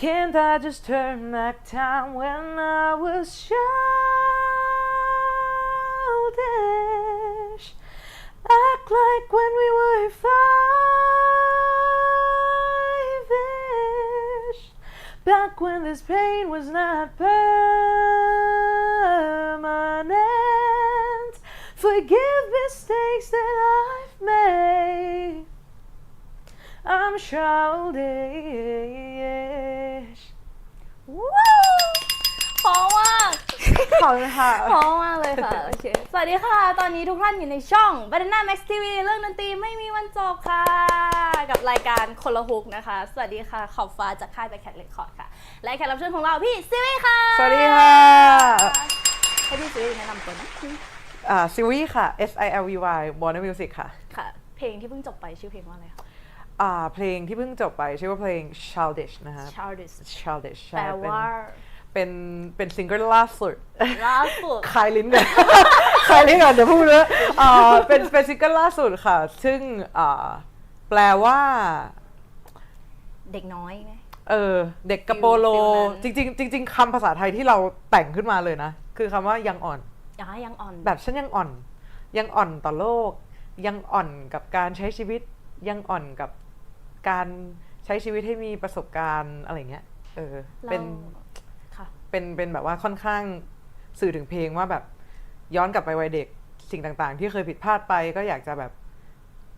Can't I just turn back time when I was childish? Act like when we were five-ish. Back when this pain was not permanent. Forgive mistakes that I've made. I'm childish. ขอบคุณค่ะเพราะมากเลยค่ะ โอเค สวัสดีค่ะ ตอนนี้ทุกท่านอยู่ในช่อง Banana Max TV เรื่องดนตรีไม่มีวันจบค่ะ กับรายการคนละฮุกนะคะ สวัสดีค่ะขอบฟ้าจากค่ายไปแคทเรคคอร์ดค่ะ และแขกรับเชิญของเราพี่ซิวี่ค่ะ สวัสดีค่ะให้พี่ซิวี่แนะนำตัวนะอ่าซิวี่ค่ะ S I L V Y Warner Music ค่ะ ค่ะ เพลงที่เพิ่งจบไปชื่อเพลงว่าอะไรคะอ่าเพลงที่เพิ่งจบไปชื่อว่าเพลง Childish นะฮะ Childish Childish ใช่แปลเป็นว่า เป็นเป็นซิงเกิลล่าสุดล่าสุดคลายลิ้นกันคลายลิ้นก่อนเดี๋ยวพูดเลยอ่าเป็นเป็นซิงเกิลล่าสุดค่ะ ซึ่งอ่าแปลว่า เด็กน้อยไงเออ เด็กกระโปโลฟิลนั้นจริงๆจริงๆคำภาษาไทยที่เราแต่งขึ้นมาเลยนะ คือคำว่ายังอ่อนอยากให้ยังอ่อน แบบฉันยังอ่อน ยังอ่อนต่อโลก ยังอ่อนกับการใช้ชีวิต ยังอ่อนกับการใช้ชีวิตให้มีประสบการณ์อะไรเงี้ย เออ เป็นค่ะ เป็นเป็นแบบว่าค่อนข้างสื่อถึงเพลงว่าแบบย้อนกลับไปวัยเด็กสิ่งต่าง ๆ ที่เคยผิดพลาดไปก็อยากจะแบบ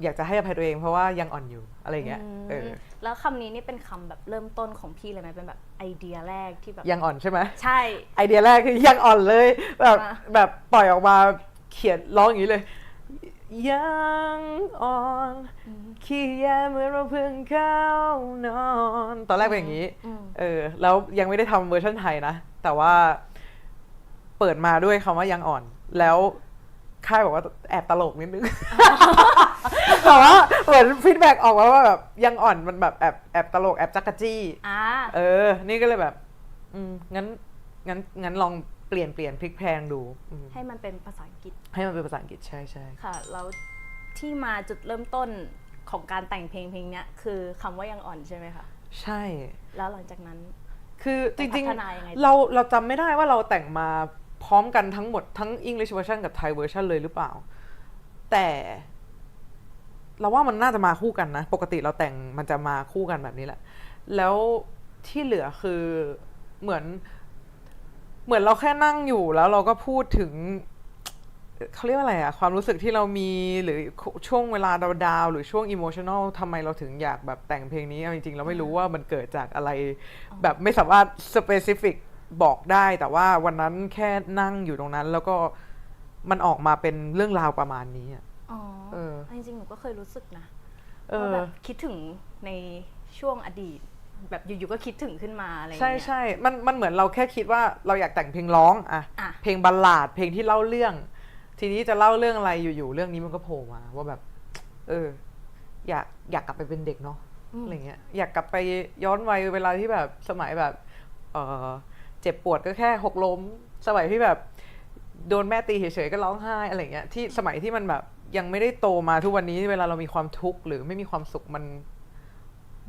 อยากจะให้อภัยตัวเองเพราะว่ายังอ่อนอยู่อะไรเงี้ยเออแล้วคำนี้นี่เป็นคำแบบเริ่มต้นของพี่เลยไหมเป็นแบบไอเดียแรกที่แบบยังอ่อนใช่ไหมใช่ไอเดียแรกคือยังอ่อนเลยแบบอะแบบปล่อยออกมาเขียนร้องอย่างนี้เลย ยังอ่อนขี้แยเมื่อเราเพิ่งเข้านอน ตอนแรกเป็นอย่างนี้อืมเออ แล้วยังไม่ได้ทำเวอร์ชันไทยนะ แต่ว่าเปิดมาด้วยคำว่ายังอ่อน แล้วค่ายบอกว่าแอบตลกนิดนึง แต่ว่าเหมือนฟีดแบ็กออกมาว่าแบบยังอ่อนมันแบบแอบแอบตลกแอบจักกะจี้ อ่า เออ นี่ก็เลยแบบ อืมงั้นงั้นงั้นลองเปลี่ยนเปลี่ยนพลิกแพลงดูอืมให้มันเป็นภาษาอังกฤษให้มันเป็นภาษาอังกฤษใช่ใช่ค่ะ แล้วที่มาจุดเริ่มต้นของการแต่งเพลงเพลงเนี้ยคือคำว่ายังอ่อนใช่ไหมคะ ใช่ แล้วหลังจากนั้น คือจริงไปพัฒนายังไงต่อ ๆ เราเราจำไม่ได้ว่าเราแต่งมาพร้อมกันทั้งหมดทั้ง English version กับ Thai version เลยหรือเปล่า แต่ เราว่ามันน่าจะมาคู่กันนะ ปกติเราแต่งมันจะมาคู่กันแบบนี้แหละ แล้วที่เหลือคือเหมือน เหมือนเราแค่นั่งอยู่แล้วเราก็พูดถึงเขาเรียกว่าอะไรอะความรู้สึกที่เรามีหรือช่วงเวลาดาวๆหรือช่วงอิโมชัน a ลทำไมเราถึงอยากแบบแต่งเพลงนี้เอาจริงๆ เราไม่รู้ว่ามันเกิดจากอะไร แบบไม่สามารถสเปซิฟิกบอกได้ แต่ว่าวันนั้นแค่นั่งอยู่ตรงนั้น แล้วก็มันออกมาเป็นเรื่องราวประมาณนี้อะอ๋อเออจริงๆหนูก็เคยรู้สึกนะเอว่าอแบบคิดถึงในช่วงอดีต แบบอยู่ๆก็คิดถึงขึ้นมาอะไรอย่างใช่เงี้ย ใช่ มันมันเหมือนเราแค่คิดว่าเราอยากแต่งเพลงร้องอะอะ เพลงบัลลาด เพลงที่เล่าเรื่อง ทีนี้จะเล่าเรื่องอะไรอยู่ๆเรื่องนี้มันก็โผล่มา ว่าแบบ เออ อยากอยากกลับไปเป็นเด็กเนาะอืมอะไรเงี้ย อยากกลับไปย้อนวัยเวลาที่แบบสมัยแบบ เออเจ็บปวดก็แค่หกล้ม สมัยที่แบบโดนแม่ตีเฉยๆก็ร้องไห้อะไรเงี้ยที่สมัยที่มันแบบยังไม่ได้โตมาทุกวันนี้เวลาเรามีความทุกข์หรือไม่มีความสุขมัน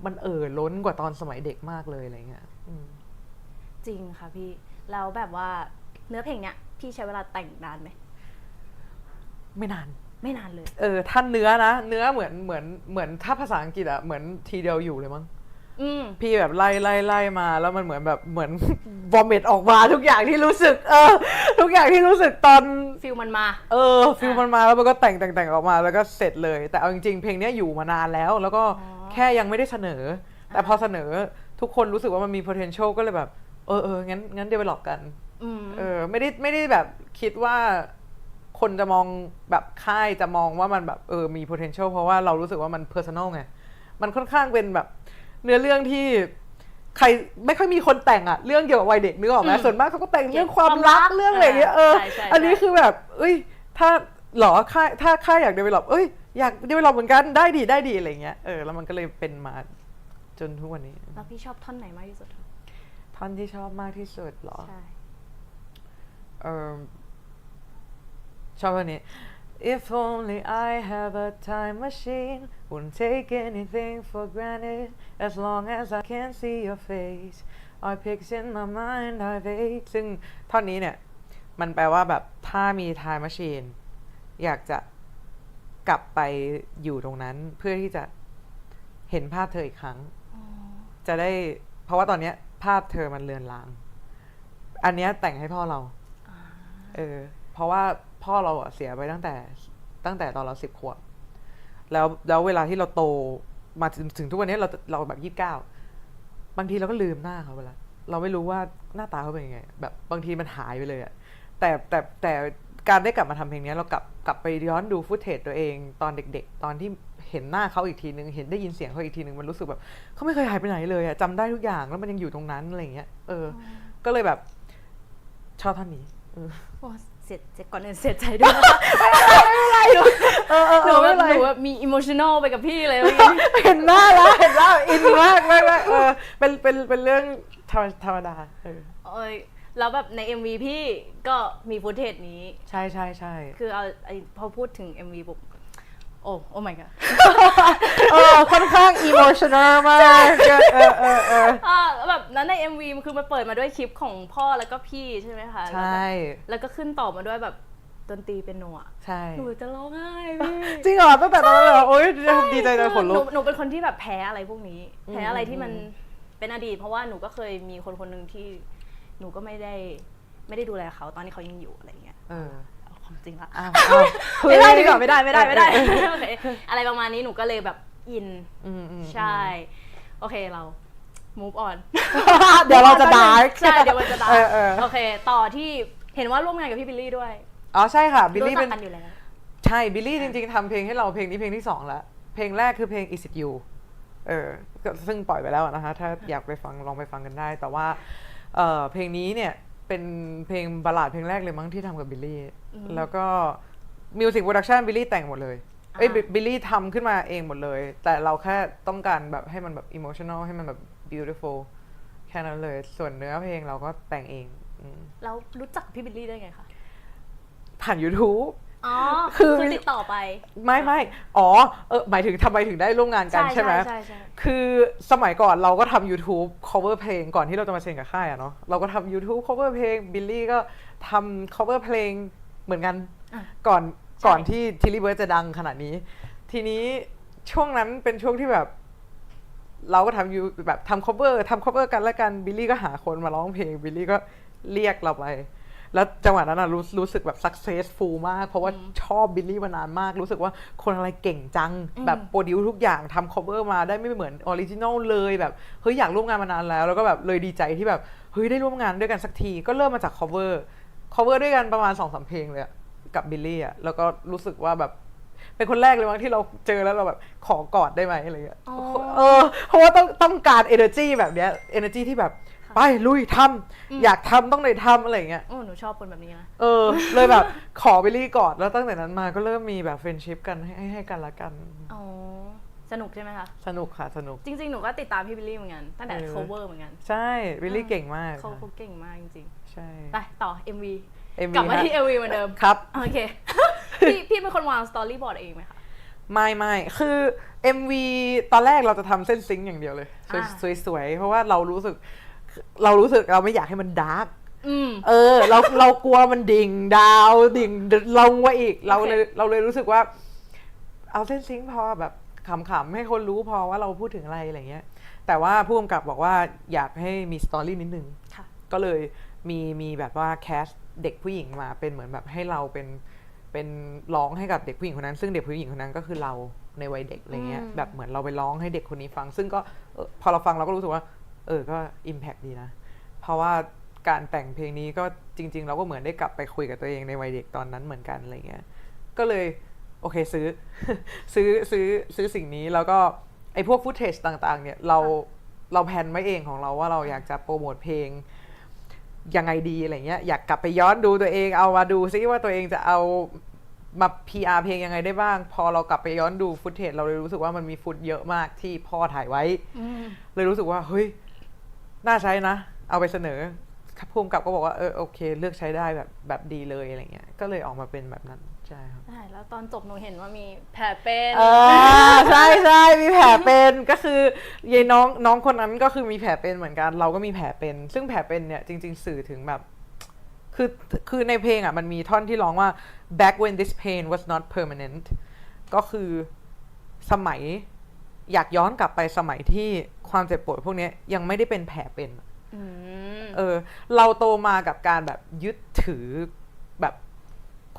มันเอ่อล้นกว่าตอนสมัยเด็กมากเลยอะไรเงี้ยอืมจริงค่ะพี่ แล้วแบบว่าเนื้อเพลงเนี้ยพี่ใช้เวลาแต่งนานไหมไม่นาน ไม่นานเลย เออท่านเนื้อนะ เนื้อเหมือนเหมือนเหมือนถ้าภาษาอังกฤษอะเหมือนทีเดียวอยู่เลยมั้ง อืม พี่แบบไล่ไล่ไล่มาแล้วมันเหมือนแบบเหมือน วอมเมตออกมาทุกอย่างที่รู้สึก เออ ทุกอย่างที่รู้สึกตอน ฟิลมันมา เออฟิลมันมาแล้วมันก็แต่งแต่งแต่งออกมาแล้วก็เสร็จเลย แต่เอาจริงๆเพลงเนี้ยอยู่มานานแล้ว แล้วก็อ๋อ แค่ยังไม่ได้เสนอ แต่พอเสนอทุกคนรู้สึกว่ามันมี potential ก็เลยแบบ เออเอองั้นงั้น develop กันอืมเออ ไม่ได้ไม่ได้แบบคิดว่าคนจะมองแบบค่ายจะมองว่ามันแบบเออมี potential เพราะว่าเรารู้สึกว่ามัน personal ไงมันค่อนข้างเป็นแบบ เนื้อเรื่องที่ใครไม่ค่อยมีคนแต่งอะเรื่องเกี่ยวกับวัยเด็กนึกออกไหมอืมส่วนมากเขาก็แต่งเรื่องความรักความรักเรื่องอะไรอย่างเงี้ยเออใช่ใช่อันนี้ใช่คือแบบ เอ้ย ถ้าหรอค่ายถ้าค่ายอยาก develop เอ้ย อยาก develop เหมือนกันได้ดีได้ดีอะไรเงี้ยเออแล้วมันก็เลยเป็นมาจนทุกวันนี้ แล้วพี่ชอบท่อนไหนมากที่สุดคะท่อนที่ชอบมากที่สุดเหรอใช่เออชอบอันนี้ If only I have a time machine, wouldn't take anything for granted as long as I can see your face. I pics in my mind, I vague ซึ่งท่อนนี้เนี่ย มันแปลว่าแบบถ้ามี time machine อยากจะ กลับไปอยู่ตรงนั้นเพื่อที่จะเห็นภาพเธออีกครั้ง จะได้ เพราะว่าตอนเนี้ย ภาพเธอมันเลือนลาง อันเนี้ยแต่งให้พ่อเราเออ เพราะว่าพ่อเราอะเสียไปตั้งแต่ตั้งแต่ตอนเราสิบขวบแล้วแล้วเวลาที่เราโตมาถึงถึงทุกวันนี้เราเราแบบยี่สิบเก้าบางทีเราก็ลืมหน้าเขาไปแล้วเราไม่รู้ว่าหน้าตาเขาเป็นยังไง แบบบางทีมันหายไปเลยอะแต่แต่แต่ การได้กลับมาทำเพลงเนี้ยเรากลับกลับไปย้อนดูฟุตเทจตัวเองตอนเด็ก ๆ ตอนที่เห็นหน้าเขาอีกทีนึง เห็นได้ยินเสียงเขาอีกทีนึง มันรู้สึกแบบเขาไม่เคยหายไปไหนเลยอะจำได้ทุกอย่างแล้วมันยังอยู่ตรงนั้นอะไรอย่างเงี้ยเออ ก็เลยแบบชอบท่านนี้เออโอ้เสียใจก่อนอื่นเสียใจด้วยนะคะหนูเออเออหนูไม่แบบเป็นไรหนูแบบมีอิโมชัน a ลไปกับพี่เลยเมื่อกี้เห็นหน้าแล้วเห็นหน้าอินมากมากมากเออเป็นเป็นเป็นเรื่องธรรมธรรมดาเออเอ้ย แล้วแบบใน MV พี่ก็มีฟุตเทจนี้ ใช่ใช่ใช่คือเอาไอพอพูดถึง MV ปุ๊บโอ้โอ้ my god เออค่อนข้างอิโมชันอลมากเออเออเออเอออ่าแล้วแบบนั้นใน MV มันคือมันเปิดมาด้วยคลิปของพ่อแล้วก็พี่ใช่ไหมคะใช่ แล้วก็ขึ้นต่อมาด้วยแบบดนตรีเป็นโนอะใช่หนูจะร้องไห้พี่จริงเหรอตั้งแต่ตอนนั้นเลยเหรอโอ๊ยดีใจเลยขนหลุนูกหนูเป็นคนที่แบบแพ้อะไรพวกนี้อืมแพ้อะไรที่มันอืมเป็นอดีตเพราะว่าหนูก็เคยมีคนคนหนึ่งที่ หนูก็ไม่ได้ไม่ได้ดูแลเขาตอนที่เขายังอยู่อะไรเงี้ยเออเอาความจริงละ อ้าวอ้าว ไม่ได้ดีกว่าไม่ได้ไม่ได้ไม่ได้เออเออโอเคอะไรประมาณนี้หนูก็เลยแบบอิน อืมอืมใช่ โอเคเรา move on เดี๋ยวเราจะดาร์กใช่ เดี๋ยวมันจะดาร์เออเออโอเค ต่อที่เห็นว่าร่วมงานกับพี่บิลลี่ด้วยอ๋อใช่ค่ะบิลลี่รู้เป็จันกกันอยู่แล้ว ใช่บิลลี่จริง ๆทำเพลงให้เราเพลงนี้เพลงที่สองแล้วเพลงแรกคือเพลง Is It You เออก็ซึ่งปล่อยไปแล้วนะคะถ้าอยากไปฟังลองไปฟังกันได้ แต่ว่า เออเพลงนี้เนี่ยเป็นเพลงบัลลาดเพลงแรกเลยมั้งที่ทำกับบิลลี่ อืม แล้วก็มิวสิกโปรดักชันบิลลี่แต่งหมดเลย เอ้ยอ่าบิลลี่ทำขึ้นมาเองหมดเลย แต่เราแค่ต้องการแบบให้มันแบบอิโมชัน a ลให้มันแบบ beautiful แค่นั้นเลย ส่วนเนื้อเพลงเราก็แต่งเองอืมแล้วรู้จักพี่บิลลี่ได้ไงคะ ผ่าน YouTube อ๋อคือคือ ติดต่อไป ไม่ไม่อ๋อเออหมายถึงทำไมถึงได้ร่วมงานกันใช่ไหมใช่ใช่คือสมัยก่อนเราก็ทำ YouTube cover เพลงก่อนที่เราจะมาเซ็นกับค่ายอะเนาะเราก็ทำ YouTube cover เพลงบิลลี่ก็ทำ cover เพลงเหมือนกันอะก่อนใช่ก่อนที่ทิลลี่เบิร์ดจะดังขนาดนี้ ทีนี้ช่วงนั้นเป็นช่วงที่แบบ เราก็ทำยูแบบทำ cover ทำ cover กันแล้วกันบิลลี่ก็หาคนมาร้องเพลงบิลลี่ก็เรียกเราไป แล้วจังหวะนั้นอะรู้รู้สึกแบบ successful มาก เพราะว่าชอบบิลลี่มานานมาก รู้สึกว่าคนอะไรเก่งจัง แบบโปรดิวทุกอย่างทำ cover มาได้ไม่เหมือนออริจินอลเลยแบบเฮ้ยอยากร่วมงานมานานแล้ว แล้วก็แบบเลยดีใจที่แบบเฮ้ยได้ร่วมงานด้วยกันสักที ก็เริ่มมาจาก cover cover ด้วยกันประมาณสองสามเพลงเลยอะกับบิลลี่อะแล้วก็รู้สึกว่าแบบเป็นคนแรกเลยมั้งที่เราเจอแล้วเราแบบขอกอดได้ไหมอะไรเงี้ยอ๋อเออเพราะว่าต้องต้องการ energy แบบเนี้ย energy ที่แบบ ไปลุยทำอยากทำต้องเลยทำอะไรเงี้ย โอ้หนูชอบคนแบบนี้นะ เออ เลยแบบ ขอบิลลี่กอดแล้วตั้งแต่นั้นมาก็เริ่มมีแบบเฟรนชิพกันให้ให้ให้กันละกันอ๋อ สนุกใช่ไหมคะ สนุกค่ะสนุก จริง ๆ หนูก็ติดตามพี่บิลลี่เหมือนกัน ตั้งแต่ เออ cover เหมือนกัน ใช่บิลลี่เก่งมากเขาค่ะเขาเก่งมากจริงใช่ๆ ไปต่อ MV MV กลับมาที่ฮะ MV เหมือนเดิม ครับ โอเค พี่พี่เป็นคนวางสตอรี่บอร์ดเองไหมคะ ไม่ไม่คือ MV ตอนแรกเราจะทำเส้นซิงค์อย่างเดียวเลย อ่า สวยสวยๆเพราะว่าเรารู้สึก เรารู้สึกเราไม่อยากให้มันดาร์กอืมเออ เราเรากลัวมันดิ่งดาวดิ่งลงไว้อีก เราเลยโอเคเราเลยรู้สึกว่า เอาเส้นซิงค์พอแบบขำๆให้คนรู้พอว่าเราพูดถึงอะไรอะไรเงี้ย แต่ว่าผู้กำกับบอกว่าอยากให้มีสตอรี่นิดนึงค่ะก็เลยมีมีแบบว่าแคสเด็กผู้หญิงมาเป็นเหมือนแบบให้เราเป็นเป็นร้องให้กับเด็กผู้หญิงคนนั้น ซึ่งเด็กผู้หญิงคนนั้นก็คือเราในวัยเด็กอะไรเงี้ยอืมแบบเหมือนเราไปร้องให้เด็กคนนี้ฟัง ซึ่งก็เออพอเราฟังเราก็รู้สึกว่า เออก็อิมแพกดีนะ เพราะว่าการแต่งเพลงนี้ก็จริง ๆ เราก็เหมือนได้กลับไปคุยกับตัวเองในวัยเด็กตอนนั้นเหมือนกันอะไรเงี้ยก็เลยโอเคซื้อซื้อซื้อซื้อสิ่งนี้แล้วก็ไอ้พวกฟุตเทจต่าง ๆ เนี่ยเราเราแพลนไว้เองของเราว่าเราอยากจะโปรโมทเพลงยังไงดีอะไรเงี้ยอยากกลับไปย้อนดูตัวเองเอามาดูซิว่าตัวเองจะเอามา PR เพลงยังไงได้บ้าง พอเรากลับไปย้อนดูฟุตเทจเราเลยรู้สึกว่ามันมีฟุตเยอะมากที่พ่อถ่ายไว้อืมเลยรู้สึกว่าเฮ้ย น่าใช้นะ เอาไปเสนอภูมิกับก็บอกว่าเออโอเค เลือกใช้ได้แบบแบบดีเลยอะไรเงี้ย ก็เลยออกมาเป็นแบบนั้นใช่ครับ ใช่แล้วตอนจบหนูเห็นว่ามีแผลเป็นเออใช่ใช่มีแผลเป็นก็คือยายน้องน้องคนนั้นก็คือมีแผลเป็นเหมือนกัน เราก็มีแผลเป็น ซึ่งแผลเป็นเนี่ยจริง ๆ สื่อถึงแบบ คือคือในเพลงอะมันมีท่อนที่ร้องว่า back when this pain was not permanent ก็คือสมัยอยากย้อนกลับไปสมัยที่ ความเจ็บปวดพวกเนี้ยยังไม่ได้เป็นแผลเป็นอืมเออ เราโตมากับการแบบยึดถือแบบ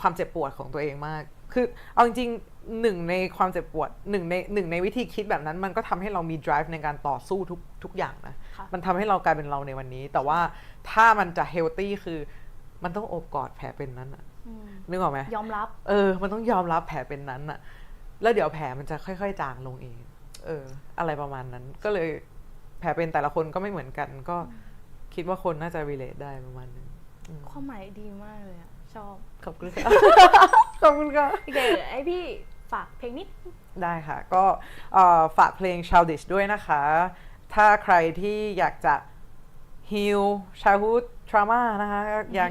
ความเจ็บปวดของตัวเองมาก คือเอาจริงๆหนึ่งในความเจ็บปวดหนึ่งในหนึ่งในวิธีคิดแบบนั้น มันก็ทำให้เรามี drive ในการต่อสู้ทุกทุกอย่างนะค่ะมันทำให้เรากลายเป็นเราในวันนี้ แต่ว่าถ้ามันจะ healthy คือ มันต้องโอบกอดแผลเป็นนั้นอะอืมนึกออกไหมยอมรับ เออ มันต้องยอมรับแผลเป็นนั้นอะแล้วเดี๋ยวแผลมันจะค่อย ๆ จางลงเอง เออ อะไรประมาณนั้น ก็เลยแผลเป็นแต่ละคนก็ไม่เหมือนกัน ก็คิดว่าคนน่าจะ relate ได้ประมาณนึงอืมความหมายดีมากเลยอะชอบขอบคุณค่ะ ขอบคุณค่ะ โอเคไอพี่ฝากเพลงนิด ได้ค่ะ ก็เอ่อฝากเพลง Childish ด้วยนะคะ ถ้าใครที่อยากจะ heal childhood trauma นะคะอยาก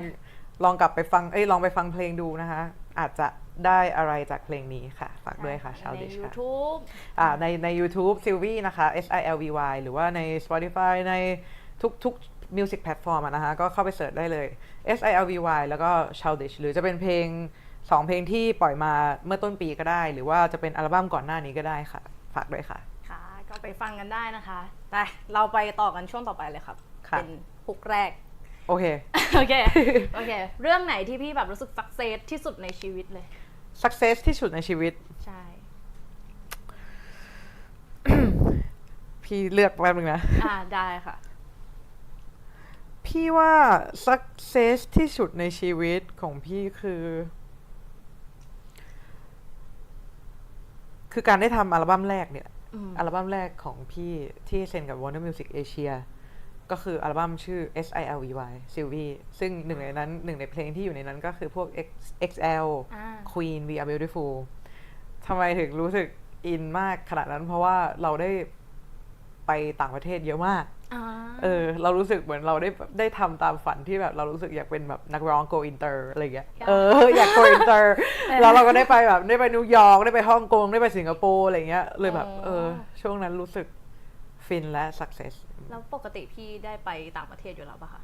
ลองกลับไปฟัง เอ้ย ลองไปฟังเพลงดูนะคะ อาจจะ ได้อะไรจากเพลงนี้ค่ะ ฝากด้วยค่ะใน Childish ค่ะ YouTube อ่าในใน YouTube Sylvie นะคะ S I L V Y หรือว่าใน Spotify ในทุกทุก music platform อะนะคะ ก็เข้าไปเสิร์ชได้เลย S I L V Y แล้วก็ Childish หรือจะเป็นเพลงสองเพลงที่ปล่อยมาเมื่อต้นปีก็ได้ หรือว่าจะเป็นอัลบั้มก่อนหน้านี้ก็ได้ค่ะ ฝากด้วยค่ะ ค่ะ ก็ไปฟังกันได้นะคะไปเราไปต่อกันช่วงต่อไปเลยครับ ค่ะ เป็นฮุกแรก โอเค โอเค โอเค เรื่องไหนที่พี่แบบรู้สึกสักเซสที่สุดในชีวิตเลย success ที่สุดในชีวิต ใช่ พี่เลือกแป๊บนึงนะ อ่าได้ค่ะ พี่ว่า success ที่สุดในชีวิตของพี่คือ คือการได้ทำอัลบั้มแรกเนี่ย อืม อัลบั้มแรกของพี่ที่เซ็นกับ Warner Music Asia ก็คืออัลบั้มชื่อ S I L V Y Sylvie ซึ่งหนึ่งในนั้นหนึ่งในเพลงที่อยู่ในนั้นก็คือพวก X XL อ่า Queen We Are Beautiful ทำไมถึงรู้สึกอินมากขนาดนั้นเพราะว่าเราได้ไปต่างประเทศเยอะมากอ่าเออ เรารู้สึกเหมือนเราได้ได้ทำตามฝันที่แบบเรารู้สึกอยากเป็นแบบนักร้อง go inter อะไรเงี้ย เออ อยาก go inter แล้วเราก็ได้ไปแบบได้ไปนิวยอร์กได้ไปฮ่องกงได้ไปสิงคโปร์อะไรเงี้ย เลยแบบ เออ ช่วงนั้นรู้สึกฟินและ success แล้วปกติพี่ได้ไปต่างประเทศอยู่แล้วปะคะ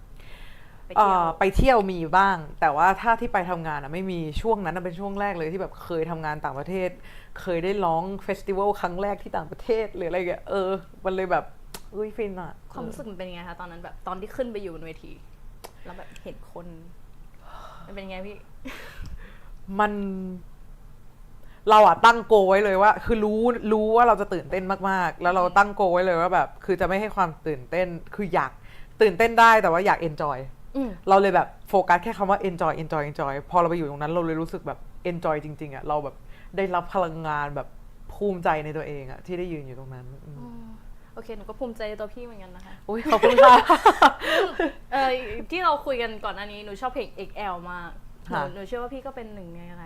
ไปเอ่เที่ยวอไปเที่ยวมีบ้าง แต่ว่าถ้าที่ไปทำงานอะไม่มีช่วงนั้นอะเป็นช่วงแรกเลยที่แบบเคยทำงานต่างประเทศ เคยได้ร้องเฟสติวัลครั้งแรกที่ต่างประเทศหรืออะไรเงี้ยเออ มันเลยแบบอุ้ยฟินอะความรู้สึกมันเป็นยังไงคะตอนนั้นแบบตอนที่ขึ้นไปอยู่บนเวที แล้วแบบเห็นคน มันเป็นยังไงพี่ มัน เราอะตั้งโกไว้เลยว่า คือรู้รู้ว่าเราจะตื่นเต้นมากๆ แล้วเราตั้งโกไว้เลยว่าแบบ คือจะไม่ให้ความตื่นเต้นคืออยากตื่นเต้นได้แต่ว่าอยาก enjoy อืมเราเลยแบบโฟกัสแค่คำว่า enjoy enjoy enjoy พอเราไปอยู่ตรงนั้นเราเลยรู้สึกแบบ enjoy จริง ๆอะเราแบบได้รับพลังงานแบบภูมิใจในตัวเองอะที่ได้ยืนอยู่ตรงนั้นอืมอืมโอเคหนูก็ภูมิใจในตัวพี่เหมือนกันนะคะอุ้ยขอบคุณค่ะเออที่เราคุยกันก่อนหน้านี้หนูชอบเพลง XL มากหนูค่ะหนูเชื่อว่าพี่ก็เป็นหนึ่งในอะไร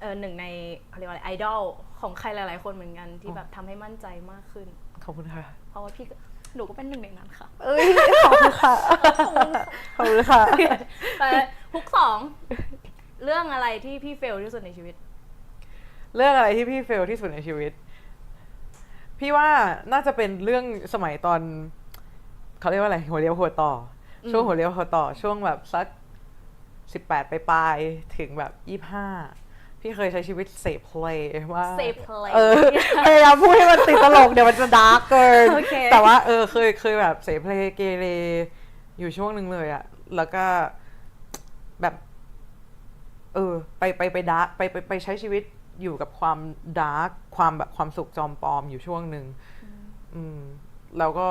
เออหนึ่งในเขาเรียกว่าอะไรไอดอลของใครหลาย ๆ คนเหมือนกันที่แบบทำให้มั่นใจมากขึ้น ขอบคุณค่ะ เพราะว่าพี่ก็หนูก็เป็นหนึ่งในนั้นค่ะเอ้ยขอบคุณค่ะ ขอบคุณค่ะ ไปฮุกสองเรื่องอะไรที่พี่เฟลที่สุดในชีวิต เรื่องอะไรที่พี่เฟลที่สุดในชีวิต พี่ว่าน่าจะเป็นเรื่องสมัยตอน เขาเรียกว่าอะไร หัวเรียวหัวต่ออมช่วงหัวเรียวหัวต่อ ช่วงแบบสักสิบแปดปลายๆถึงแบบยี่ห้า พี่เคยใช้ชีวิตเสพเพลย์ว่าเซฟเพลย์เออพยายามพูดให้มันติดตลกเดี๋ยวมันจะดาร์กเกิน โอเค แต่ว่าเออเคยเคยแบบเสพเพลย์เกเรอยู่ช่วงหนึ่งเลยอะแล้วก็แบบ เออ ไปไปไปดาร์กไปไปไปใช้ชีวิตอยู่กับความดาร์กความแบบความสุขจอมปลอมอยู่ช่วงหนึ่งอืมแล้วก็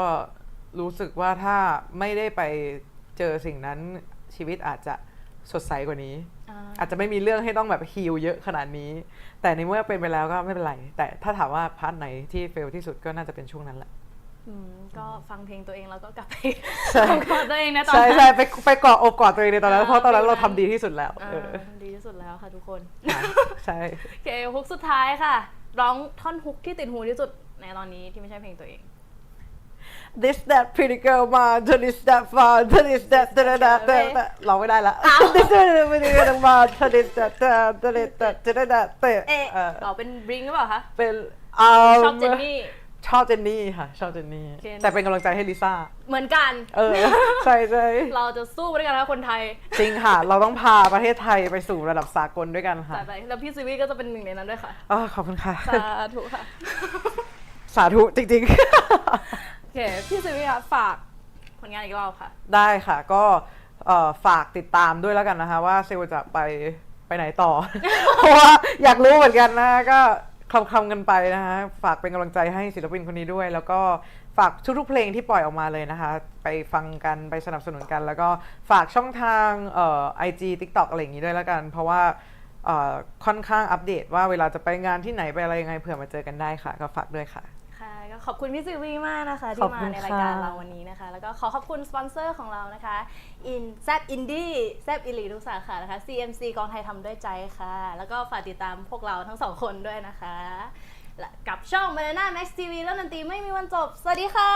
รู้สึกว่าถ้าไม่ได้ไปเจอสิ่งนั้นชีวิตอาจจะ สดใสกว่านี้อ่าอาจจะไม่มีเรื่องให้ต้องแบบฮิลเยอะขนาดนี้ แต่ในเมื่อเป็นไปแล้วก็ไม่เป็นไร แต่ถ้าถามว่าพาร์ทไหนที่เฟลที่สุดก็น่าจะเป็นช่วงนั้นแหละอืมก็ฟังเพลงตัวเองแล้วก็กลับไปใช่ฟังของตัวเองนะตอนใช่นั้นใช่ไปไปเกาะอกกอดตัวเองในตอนนั้นอ่าเพราะตอนนั้นเราเป็นทำไงดีที่สุดแล้วอ่าเออดีที่สุดแล้วค่ะทุกคนใช่โอเคฮุกสุดท้ายค่ะ ร้องท่อนฮุกที่ติดหูที่สุดในตอนนี้ที่ไม่ใช่เพลงตัวเอง this that pretty girl มา to this that far to this that ตะตะตะตะตะเราไม่ได้ละ this that pretty girl มา to this that ตะตะตะตะตะตะตะเอ๊ะเอออ๋อเป็นบริงหรือเปล่าคะเป็นเอาชอบเจนนี่ชอบเจนนี่ค่ะ ชอบเจนนี่โอเคแต่เป็นกำลังใจให้ลิซ่า เหมือนกัน เออ ใช่ใช่เราจะสู้ไปด้วยกันนะคนไทย จริงค่ะ เราต้องพาประเทศไทยไปสู่ระดับสากลด้วยกันค่ะแต่ไปแล้วพี่ซีวีก็จะเป็นหนึ่งในนั้นด้วยค่ะอ๋อขอบคุณค่ะ สาธุค่ะ สาธุจริงโอ เคพี่ซีวีค่ะฝากผลงานอีกรอบค่ะ ได้ค่ะก็เอ่อฝากติดตามด้วยแล้วกันนะคะ ว่าเซลลจะไปไปไหนต่อ เพราะว่าอยากรู้เหมือนกันนะก็คลำๆกันไปนะคะฝากเป็นกำลังใจให้ศิลปินคนนี้ด้วย แล้วก็ฝากทุกๆเพลงที่ปล่อยออกมาเลยนะคะ ไปฟังกันไปสนับสนุนกัน แล้วก็ฝากช่องทางเอ่อ IG TikTok อะไรอย่างนี้ด้วยแล้วกัน เพราะว่าเอ่อค่อนข้างอัปเดตว่าเวลาจะไปงานที่ไหนไปอะไรยังไงเผื่อมาเจอกันได้ค่ะ ก็ฝากด้วยค่ะ ขอบคุณพี่ซิวีมากนะคะ ที่มาในรายการเราวันนี้นะคะ แล้วก็ขอขอบคุณสปอนเซอร์ของเรานะคะอินแซบอินดี้แซบอิลีทุกสาขานะคะ CMC กองไทยทำด้วยใจค่ะ แล้วก็ฝากติดตามพวกเราทั้งสองคนด้วยนะคะกับช่องบรรณาแม็กซ์ทีวีแล้วดนตรีไม่มีวันจบ สวัสดีค่ะ